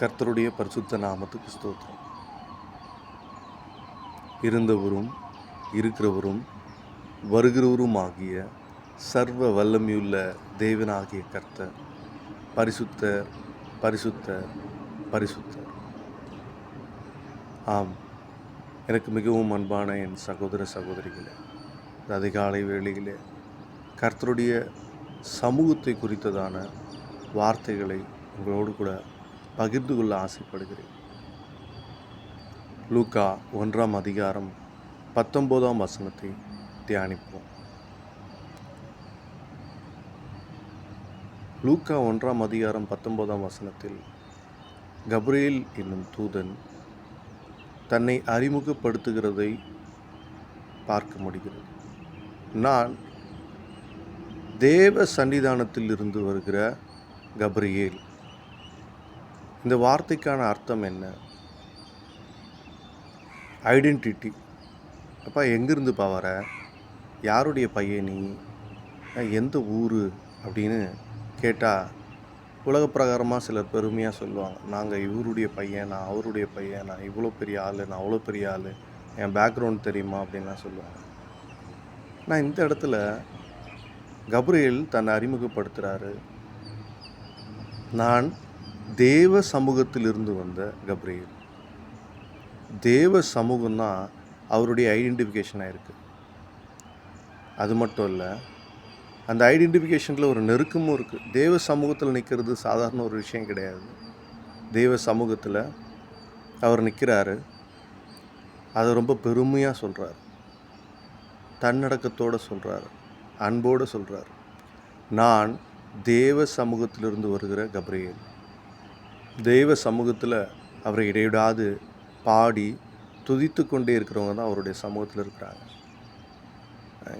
கர்த்தருடைய பரிசுத்த நாமத்துக்கு ஸ்தோத்திரம். இருந்தவரும் இருக்கிறவரும் வருகிறவரும் ஆகிய சர்வ வல்லமையுள்ள தேவனாகிய கர்த்தர் பரிசுத்த பரிசுத்த பரிசுத்தர். ஆம் எனக்கு மிகவும் அன்பான என் சகோதர சகோதரிகளே அதிகாலை வேளையிலே கர்த்தருடைய சமூகத்தை குறித்ததான வார்த்தைகளை உங்களோடு கூட பகிர்ந்து கொள்ள ஆசைப்படுகிறேன். லூக்கா ஒன்றாம் அதிகாரம் பத்தொம்போதாம் வசனத்தை தியானிப்போம். லூக்கா ஒன்றாம் அதிகாரம் பத்தொம்போதாம் வசனத்தில் கப்ரேல் என்னும் தூதன் தன்னை அறிமுகப்படுத்துகிறதை பார்க்க முடிகிறது. நான் தேவ சன்னிதானத்தில் இருந்து வருகிற கப்ரியேல். இந்த வார்த்தைக்கான அர்த்தம் என்ன? ஐடென்டிட்டி அப்பா எங்கேருந்துப்பா வர? யாருடைய பையன் நீ? எந்த ஊர்? அப்படின்னு கேட்டால் உலக பிரகாரமாக சிலர் பெருமையாக சொல்லுவாங்க. நாங்கள் இவருடைய பையன் நான் அவருடைய பையன் நான் இவ்வளோ பெரிய ஆள் நான் அவ்வளோ பெரிய ஆள் என் பேக்ரவுண்ட் தெரியுமா? அப்படின்லாம் சொல்லுவாங்க. நான் இந்த இடத்துல கப்ரியேல் தன்னை அறிமுகப்படுத்துகிறாரு நான் தேவ சமூகத்திலிருந்து வந்த கப்ரியல். தேவ சமூகம் தான் அவருடைய ஐடென்டிஃபிகேஷனாக இருக்குது அது மட்டும் இல்லை அந்த ஐடென்டிஃபிகேஷனில் ஒரு நெருக்கமும் இருக்குது தேவ சமூகத்தில் நிற்கிறது சாதாரண ஒரு விஷயம் கிடையாது. தேவ சமூகத்தில் அவர் நிற்கிறாரு அதை ரொம்ப பெருமையாக சொல்கிறார் தன்னடக்கத்தோடு சொல்கிறார் அன்போடு சொல்கிறார் நான் தேவ சமூகத்திலிருந்து வருகிற கப்ரியேல். தெய்வ சமூகத்தில் அவரை இடைவிடாது பாடி துதித்து கொண்டே இருக்கிறவங்க தான் அவருடைய சமூகத்தில் இருக்கிறாங்க.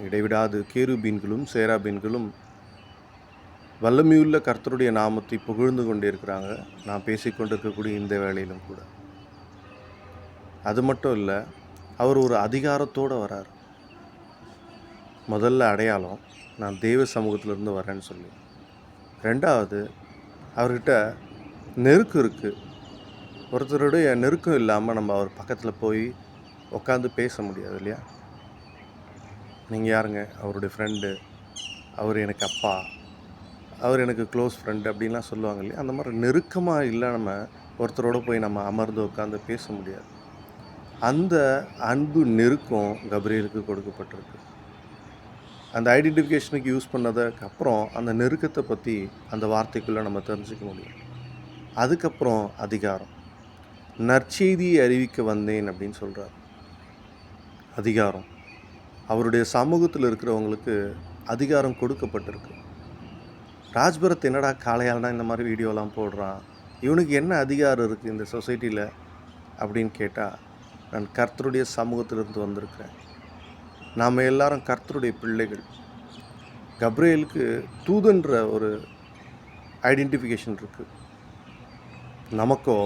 இடைவிடாது கேருபீன்களும் சேராபீன்களும் வல்லமையுள்ள கர்த்தருடைய நாமத்தை புகழ்ந்து கொண்டே இருக்கிறாங்க. நான் பேசிக்கொண்டிருக்கக்கூடிய இந்த வேளையிலும் கூட. அது மட்டும் இல்லை அவர் ஒரு அதிகாரத்தோடு வரார். முதல்ல அடையாளம் நான் தெய்வ சமூகத்திலிருந்து வரேன்னு சொல்லி. ரெண்டாவது அவர்கிட்ட நெருக்கம் இருக்குது ஒருத்தருடைய நெருக்கம் இல்லாமல் நம்ம அவர் பக்கத்தில் போய் உட்காந்து பேச முடியாது இல்லையா? நீங்கள் யாருங்க? அவருடைய ஃப்ரெண்டு அவர் எனக்கு அப்பா அவர் எனக்கு க்ளோஸ் ஃப்ரெண்டு அப்படின்லாம் சொல்லுவாங்க இல்லையா? அந்த மாதிரி நெருக்கமாக இல்லை நம்ம ஒருத்தரோட போய் நம்ம அமர்ந்து உட்காந்து பேச முடியாது. அந்த அன்பு நெருக்கம் கபரியலுக்கு கொடுக்கப்பட்டிருக்கு. அந்த ஐடென்டிஃபிகேஷனுக்கு யூஸ் பண்ணதுக்கு அப்புறம் அந்த நெருக்கத்தை பற்றி அந்த வார்த்தைக்குள்ளே நம்ம தெரிஞ்சுக்க முடியும். அதுக்கப்புறம் அதிகாரம். நற்செய்தியை அறிவிக்க வந்தேன் அப்படின்னு சொல்கிறார் அதிகாரம். அவருடைய சமூகத்தில் இருக்கிறவங்களுக்கு அதிகாரம் கொடுக்கப்பட்டிருக்கு. ராஜ்பரத் என்னடா காளையால்னா இந்த மாதிரி வீடியோலாம் போடுறான்? இவனுக்கு என்ன அதிகாரம் இருக்குது இந்த சொசைட்டியில் அப்படின்னு கேட்டால் நான் கர்த்தருடைய சமூகத்திலிருந்து வந்திருக்கிறேன். நாம் எல்லாரும் கர்த்தருடைய பிள்ளைகள். கப்ரேலுக்கு தூதுன்ற ஒரு ஐடென்டிஃபிகேஷன் இருக்குது நமக்கோ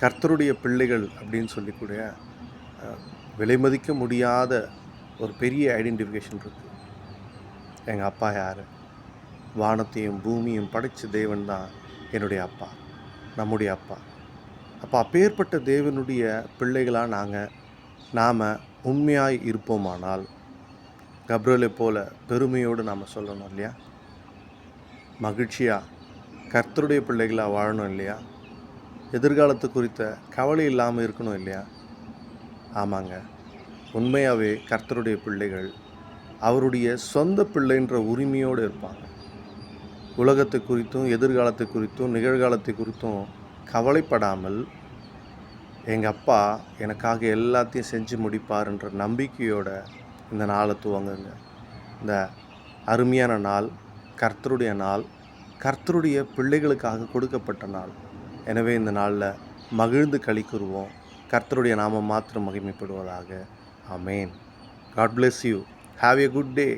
கர்த்தருடைய பிள்ளைகள் அப்படின்னு சொல்லிக்கூடிய விலைமதிக்க முடியாத ஒரு பெரிய ஐடென்டிஃபிகேஷன் இருக்குது எங்கள் அப்பா யார்? வானத்தையும் பூமியும் படைத்த தேவன் தான் என்னுடைய அப்பா நம்முடைய அப்பா. அப்போ அப்பேற்பட்ட தேவனுடைய பிள்ளைகளாக நாங்கள் நாம் உண்மையாய் இருப்போமானால் கப்ரேலை போல பெருமையோடு நாம் சொல்லணும் இல்லையா? மகிழ்ச்சியாக கர்த்தருடைய பிள்ளைகளாக வாழணும் இல்லையா? எதிர்காலத்து குறித்த கவலை இல்லாமல் இருக்கணும் இல்லையா? ஆமாங்க. உண்மையாகவே கர்த்தருடைய பிள்ளைகள் அவருடைய சொந்த பிள்ளைன்ற உரிமையோடு இருப்பாங்க. உலகத்தை குறித்தும் எதிர்காலத்தை குறித்தும் நிகழ்காலத்தை குறித்தும் கவலைப்படாமல் எங்கள் அப்பா எனக்காக எல்லாத்தையும் செஞ்சு முடிப்பார்ன்ற நம்பிக்கையோட இந்த நாளை துவங்குங்க. இந்த அருமையான நாள் கர்த்தருடைய நாள் கர்த்தருடைய பிள்ளைகளுக்காக கொடுக்கப்பட்ட நாள். எனவே இந்த நாளில் மகிழ்ந்து களி கர்த்தருடைய நாமம் மாத்திரம் மகிமைப்படுவதாக. Amen God bless you have a good day